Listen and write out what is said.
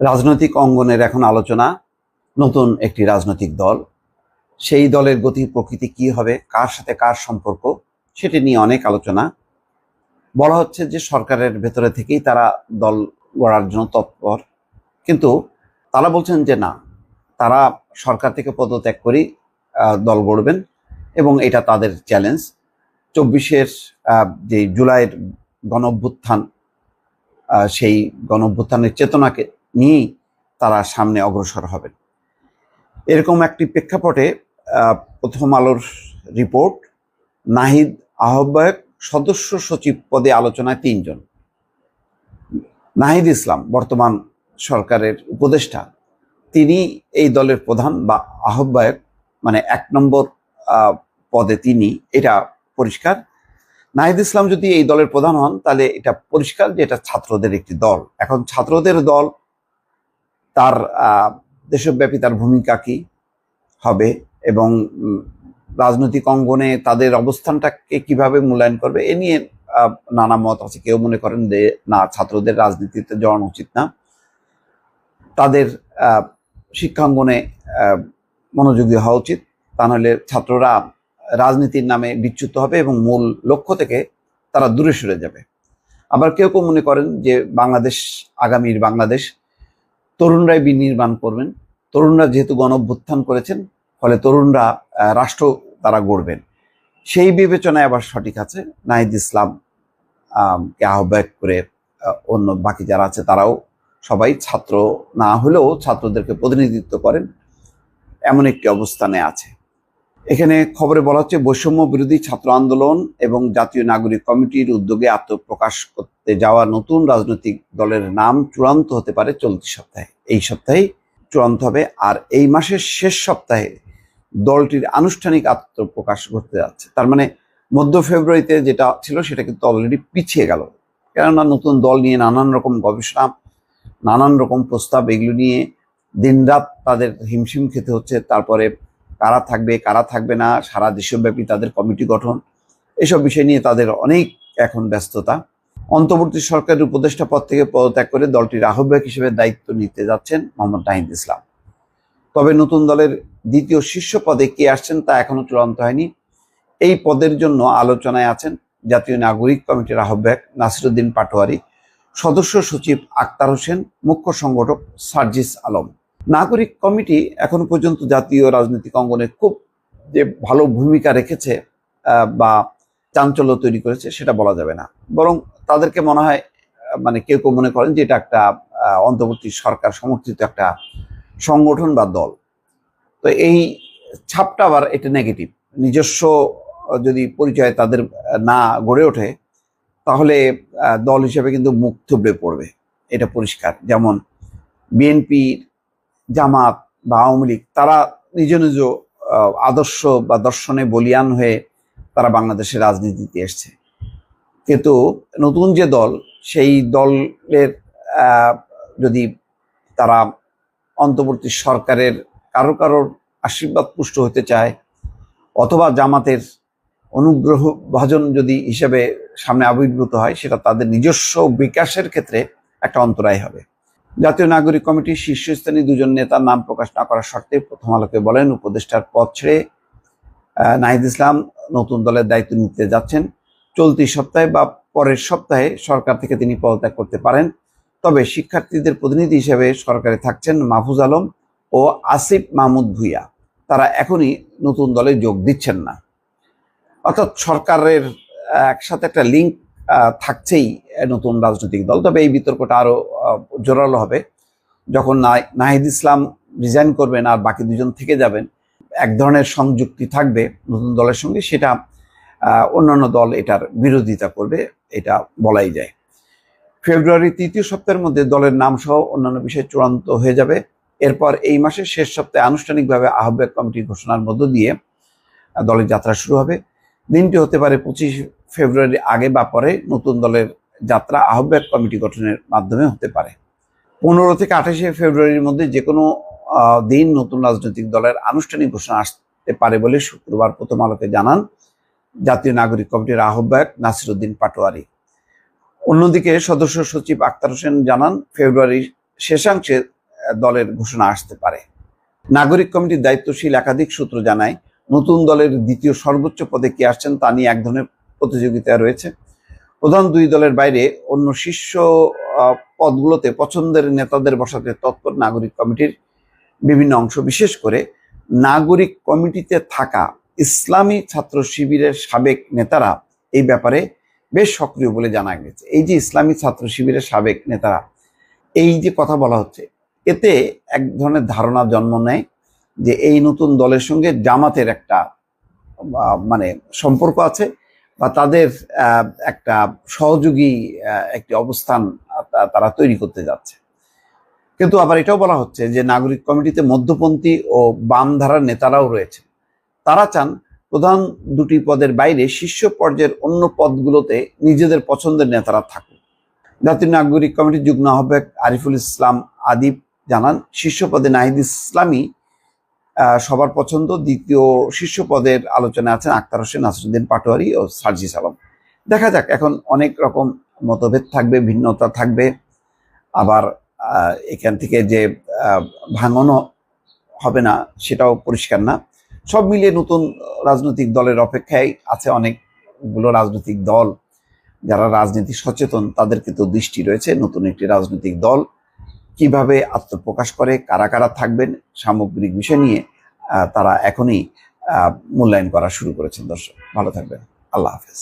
রাজনৈতিক অঙ্গনের এখন আলোচনা, নতুন একটি রাজনৈতিক দল। সেই দলের গতি প্রকৃতি কি হবে, কার সাথে কার সম্পর্ক, সেটি নিয়ে অনেক আলোচনা। বলা হচ্ছে যে সরকারের ভেতরে থেকেই তারা দল গড়ার জন্য তৎপর। কিন্তু তারা বলছেন যে না, তারা সরকার থেকে পদত্যাগ করেই দল গড়বেন এবং এটা তাদের চ্যালেঞ্জ। চব্বিশের যে জুলাইয়ের গণ সেই গণ চেতনাকে নিয়েই তারা সামনে অগ্রসর হবেন। এরকম একটি প্রেক্ষাপটে প্রথম আলোর রিপোর্ট, নাহিদ আহ্বায়ক, সদস্য সচিব পদে আলোচনায় তিনজন। নাহিদ ইসলাম, বর্তমান সরকারের উপদেষ্টা, তিনি এই দলের প্রধান বা আহ্বায়ক মানে এক নম্বর পদে তিনি, এটা পরিষ্কার। নাহিদ ইসলাম যদি এই দলের প্রধান হন, তাহলে এটা পরিষ্কার যে এটা ছাত্রদের একটি দল। এখন ছাত্রদের দল তার দেশব্যাপী তার ভূমিকা কি হবে এবং রাজনৈতিক অঙ্গনে তাদের অবস্থানটাকে কীভাবে মূল্যায়ন করবে এ নিয়ে নানা মত আছে। কেউ মনে করেন যে, না, ছাত্রদের রাজনীতিতে জড়ানো উচিত না। তাদের শিক্ষাঙ্গনে মনোযোগী হওয়া উচিত। তা নাহলে ছাত্ররা রাজনীতির নামে বিচ্যুত হবে এবং মূল লক্ষ্য থেকে তারা দূরে সরে যাবে। আবার কেউ কেউ মনে করেন যে, বাংলাদেশ, আগামীর বাংলাদেশ তরুণরাই বিনির্মাণ করবেন। তরুণরা যেহেতু গণভ্যুত্থান করেছেন, ফলে তরুণরা রাষ্ট্র তারা গড়বেন। সেই বিবেচনায় আবার সঠিক আছে। নাহিদ ইসলাম কে আহ্বায়ক করে অন্য বাকি যারা আছে তারাও সবাই ছাত্র না হলেও ছাত্রদেরকে প্রতিনিধিত্ব করেন। এমন একটি অবস্থানে আছে। এখানে খবরে বলা হচ্ছে, বৈষম্য বিরোধী ছাত্র আন্দোলন এবং জাতীয় নাগরিক কমিটির উদ্যোগে আত্মপ্রকাশ করতে যাওয়া নতুন রাজনৈতিক দলের নাম চূড়ান্ত হতে পারে চলতি সপ্তাহে। এই সপ্তাহেই চূড়ান্ত হবে আর এই মাসের শেষ সপ্তাহে দলটির আনুষ্ঠানিক আত্মপ্রকাশ ঘটতে যাচ্ছে। তার মানে মধ্য ফেব্রুয়ারিতে যেটা ছিল সেটা কিন্তু অলরেডি পিছিয়ে গেল। কেননা নতুন দল নিয়ে নানান রকম গবেষণা, নানান রকম প্রস্তাব, এগুলো নিয়ে দিনরাত তাদের হিমশিম খেতে হচ্ছে। তারপরে কারা থাকবে কারা থাকবে না, সারা দেশব্যাপী তাদের কমিটি গঠন, এসব বিষয় নিয়ে তাদের অনেক এখন ব্যস্ততা। অন্তর্বর্তী সরকারের উপদেষ্টা পদ থেকে পদত্যাগ করে দলটির আহ্বায়ক হিসেবে দায়িত্ব নিতে যাচ্ছেন মোহাম্মদ নাহিদ ইসলাম। তবে নতুন দলের দ্বিতীয় শীর্ষ পদে কে আসছেন তা এখনও চূড়ান্ত হয়নি। এই পদের জন্য আলোচনায় আছেন জাতীয় নাগরিক কমিটির আহ্বায়ক নাসিরুদ্দিন পাটোয়ারি, সদস্য সচিব আক্তার হোসেন, মুখ্য সংগঠক সার্জিস আলম। নাগরিক কমিটি এখন পর্যন্ত জাতীয় রাজনৈতিক অঙ্গনে খুব যে ভালো ভূমিকা রেখেছে বা চাঞ্চল্য তৈরি করেছে, সেটা বলা যাবে না। বরং তাদেরকে মনে হয় মানে কেউ কেউ মনে করেন যে এটা একটা অন্তর্বর্তী সরকার সমর্থিত একটা সংগঠন বা দল। তো এই ছাপটা আবার এটা নেগেটিভ নিজস্ব, যদি পরিচয় তাদের না গড়ে ওঠে, তাহলে দল হিসেবে কিন্তু মুখ থুবড়ে পড়বে। এটা পরিষ্কার। যেমন বিএনপি জামাত বা আওয়ামী লীগ, তারা নিজ নিজ আদর্শ বা দর্শনে বলিয়ান হয়ে তারা বাংলাদেশের রাজনীতিতে এসছে। কিন্তু নতুন যে দল, সেই দলের যদি তারা অন্তর্বর্তী সরকারের কারও কারোর আশীর্বাদ পুষ্ট হতে চায়, অথবা জামাতের অনুগ্রহ ভাজন যদি হিসেবে সামনে আবির্ভূত হয়, সেটা তাদের নিজস্ব বিকাশের ক্ষেত্রে একটা অন্তরায় হবে। জাতীয় নাগরিক কমিটির শীর্ষস্থানীয় দুজন নেতার নাম প্রকাশ না করার শর্তে প্রথম আলোকে বলেন, উপদেষ্টার পদ ছেড়ে নাহিদ ইসলাম নতুন দলের দায়িত্ব নিতে যাচ্ছেন। চলতি সপ্তাহে বা পরের সপ্তাহে সরকার থেকে তিনি পদত্যাগ করতে পারেন। তবে শিক্ষার্থীদের প্রতিনিধি হিসেবে সরকারে থাকছেন মাহফুজ আলম ও আসিফ মাহমুদ ভুইয়া। তারা এখনই নতুন দলে যোগ দিচ্ছেন না। অর্থাৎ সরকারের একসাথে একটা লিঙ্ক থাকছেই নতুন রাজনৈতিক দল। তবে এই বিতর্কটা আরও আহ, জোরালো হবে। যখন নাহিদ ইসলাম রিজাইন করবেন আর বাকি দুজন থেকে যাবেন এক ধরনের সংযুক্তি থাকবে নতুন দলের সঙ্গে সেটা অন্যান্য দল এটার বিরোধিতা করবে এটা বলাই যায়। ফেব্রুয়ারি তৃতীয় সপ্তাহের মধ্যে দলের নাম সহ অন্যান্য বিষয় চূড়ান্ত হয়ে যাবে। এরপর এই মাসের শেষ সপ্তাহে আনুষ্ঠানিকভাবে আহ্বায়ক কমিটি ঘোষণার মধ্য দিয়ে দলের যাত্রা শুরু হবে। দিনটি হতে পারে পঁচিশ ফেব্রুয়ারি আগে বা পরে নতুন দলের যাত্রা আহ্বায়ক কমিটি গঠনের মাধ্যমে হতে পারে। পনেরো থেকে আঠাশে ফেব্রুয়ারির মধ্যে যে কোনো দিন নতুন রাজনৈতিক দলের আনুষ্ঠানিক ঘোষণা আসতে পারে বলে শুক্রবার প্রথম আলোকে জানান জাতীয় নাগরিক কমিটির আহ্বায়ক নাসিরুদ্দিন পাটোয়ারি। অন্যদিকে সদস্য সচিব আক্তার হোসেন জানান ফেব্রুয়ারির শেষাংশে দলের ঘোষণা আসতে পারে। নাগরিক কমিটির দায়িত্বশীল একাধিক সূত্র জানায় নতুন দলের দ্বিতীয় সর্বোচ্চ পদে কে আসছেন তা নিয়ে এক ধরনের প্রতিযোগিতা রয়েছে। প্রধান দুই দলের বাইরে অন্য শীর্ষ পদগুলোতে পছন্দের নেতাদের বসাতে তৎপর নাগরিক কমিটির বিভিন্ন অংশ, বিশেষ করে নাগরিক কমিটিতে থাকা ইসলামী ছাত্র শিবিরের সাবেক নেতারা এই ব্যাপারে বেশ সক্রিয় বলে জানা গেছে। এই যে ইসলামী ছাত্র শিবিরের সাবেক নেতারা, এই যে কথা বলা হচ্ছে, এতে এক ধরনের ধারণা জন্ম নেয়। যে এই নতুন দলের সঙ্গে জামাতের একটা মানে সম্পর্ক আছে বা তাদের একটা সহযোগী একটি অবস্থান তারা তৈরি করতে যাচ্ছে। কিন্তু আবার এটাও বলা হচ্ছে যে নাগরিক কমিটিতে মধ্যপন্থী ও বাম ধারার নেতারাও রয়েছে। তারা চান প্রধান দুটি পদের বাইরে শীর্ষ পর্যায়ের অন্য পদগুলোতে নিজেদের পছন্দের নেতারা থাকুক। জাতীয় নাগরিক কমিটির যুগ্ম আহ্বায়ক আরিফুল ইসলাম আদিব জানান, শীর্ষ পদে নাহিদ ইসলামী সবার পছন্দ। দ্বিতীয় শীর্ষ পদের আলোচনায় আছেন আক্তার হোসেন, নাসরুদ্দিন পাটোয়ারি ও সার্জিস আলম দেখা যাক, এখন অনেক রকম মতভেদ থাকবে, ভিন্নতা থাকবে। আবার এখান থেকে যে ভাঙনও হবে না, সেটাও পরিষ্কার না। সব মিলিয়ে নতুন রাজনৈতিক দলের অপেক্ষায় আছে অনেকগুলো রাজনৈতিক দল। যারা রাজনীতি সচেতন, তাদের কিন্তু দৃষ্টি রয়েছে নতুন একটি রাজনৈতিক দল। কীভাবে আত্মপ্রকাশ করে, কারা কারা থাকবেন, সামগ্রিক বিষয় নিয়ে তারা এখনই মূল্যায়ন করা শুরু করেছেন। দর্শক ভালো থাকবেন। আল্লাহ হাফেজ।